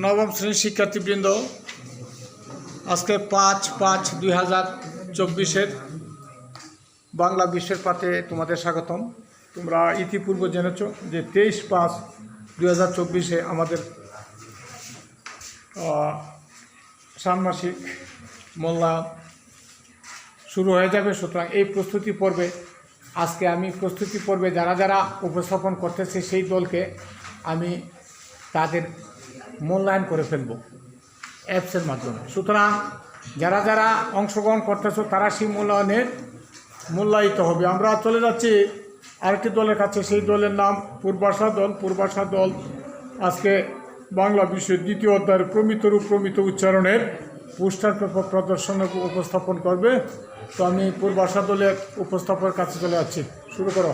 নবম শ্রেণির শিক্ষার্থীবৃন্দ, আজকে পাঁচ পাঁচ দুই হাজার চব্বিশের বাংলা বিশ্বের পাতে তোমাদের স্বাগতম। তোমরা ইতিপূর্বে জেনেছ যে তেইশ পাঁচ দুই হাজার চব্বিশে আমাদের ষান্মাসিক মূল্যায়ন শুরু হয়ে যাবে। সুতরাং এই প্রস্তুতি পর্বে, আজকে আমি প্রস্তুতি পর্বে যারা যারা উপস্থাপন করতেছে সেই দলকে আমি তাদের মূল্যায়ন করে ফেলব অ্যাপসের মাধ্যমে। সুতরাং যারা যারা অংশগ্রহণ করতেছ, তারা সেই মূল্যায়নের মূল্যায়িত হবে। আমরা চলে যাচ্ছি আরেকটি দলের কাছে। সেই দলের নাম পূর্বাশা দল। পূর্বাশা দল আজকে বাংলা বিশ্বের দ্বিতীয় অধ্যায়ের প্রমিত রূপ, প্রমিত উচ্চারণের পোস্টার পেপার প্রদর্শন উপস্থাপন করবে। তো আমি পূর্বাশা দলের উপস্থাপকের কাছে চলে যাচ্ছি। শুরু করো।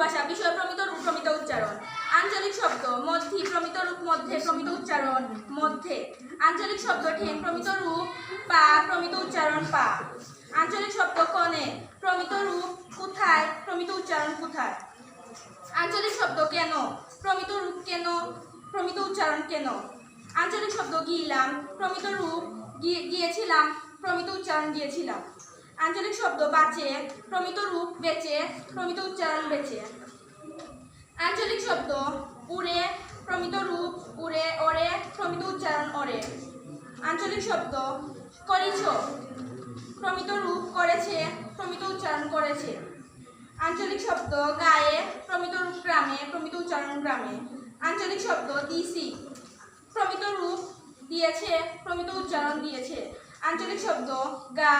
পূর্বাশা বিষয় প্রমিত, রূপ প্রমিত উচ্চারণ। আঞ্চলিক শব্দ, মধ্যে প্রমিত, রূপ মধ্যে প্রমিত উচ্চারণ, মধ্যে। আঞ্চলিক শব্দ, ঠেং, প্রমিত রূপ, পা, প্রমিত উচ্চারণ, পা। আঞ্চলিক শব্দ কনে প্রমিত রূপ, কোথায়, প্রমিত উচ্চারণ, কোথায়। আঞ্চলিক শব্দ, কেন, প্রমিত রূপ, কেন, প্রমিত উচ্চারণ, কেন। আঞ্চলিক শব্দ গিলাম প্রমিত রূপ গিয়েছিলাম, প্রমিত উচ্চারণ, গিয়েছিলাম। আঞ্চলিক শব্দ বাঁচে প্রমিত রূপ বেঁচে প্রমিত উচ্চারণ বেঁচে আঞ্চলিক শব্দ উড়ে, প্রমিত রূপ উড়ে, ওড়ে, প্রমিত উচ্চারণ ওড়ে। আঞ্চলিক শব্দ করিছ, প্রমিত রূপ করেছে, প্রমিত উচ্চারণ করেছে। আঞ্চলিক শব্দ গায়ে, প্রমিত রূপ গ্রামে, প্রমিত উচ্চারণ গ্রামে। আঞ্চলিক শব্দ দিছি, প্রমিত রূপ দিয়েছে, প্রমিত উচ্চারণ দিয়েছে। আঞ্চলিক শব্দ গা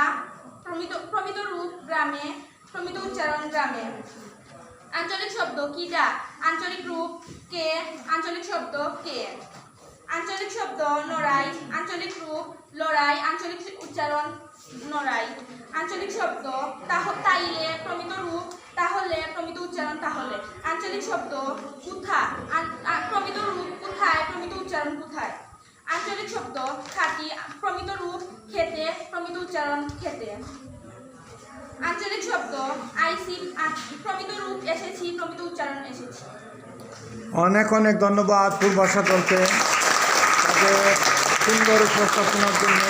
প্রমিত প্রমিত রূপ গ্রামে, প্রমিত উচ্চারণ গ্রামে। আঞ্চলিক শব্দ কিডা আঞ্চলিক রূপ কে? আঞ্চলিক শব্দ কে? আঞ্চলিক শব্দ নড়াই, আঞ্চলিক রূপ লড়াই, আঞ্চলিক উচ্চারণ নড়াই। আঞ্চলিক শব্দ তাইলে প্রমিত রূপ, তাহলে প্রমিত উচ্চারণ তাহলে। আঞ্চলিক শব্দ কুথা আঞ্চলিক শব্দ খাতি প্রমিত রূপ খেতে, প্রমিত উচ্চারণ খেতে। আঞ্চলিক শব্দ আইসি প্রমিত রূপ এসেছি, প্রমিত উচ্চারণ এসেছি। অনেক অনেক ধন্যবাদ পূর্বাশা দলকে সুন্দর উপস্থাপনার জন্য।